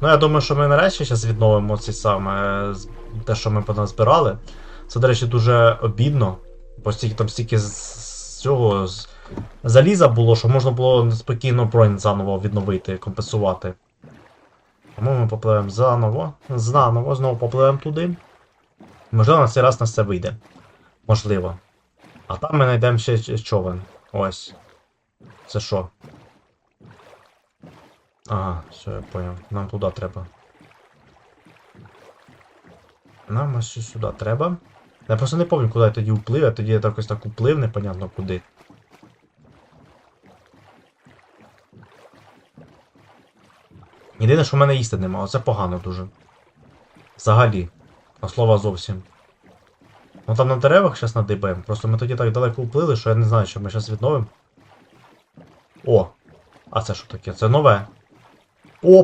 Ну, я думаю, що ми нарешті зараз відновимо ці саме е, те, що ми поназбирали. Це, до речі, дуже обідно. Бо стільки там стільки з, цього з заліза було, що можна було спокійно бронь заново відновити, компенсувати. Тому ми попливемо заново. Заново, знову попливемо туди. Можливо, на цей раз на це вийде. Можливо. А там ми знайдемо ще човен. Ось. Це що? Ага, все, я понял. Нам туди треба. Нам ось сюди треба. Я просто не пам'ятаю, куди я тоді вплив, я тоді якось так уплив, непонятно куди. Єдине, що в мене їсти нема, оце погано дуже. Взагалі. А слова зовсім. Ну там на деревах зараз надибаємо. Просто ми тоді так далеко вплили, що я не знаю, що ми зараз відновимо. О! А це що таке? Це нове.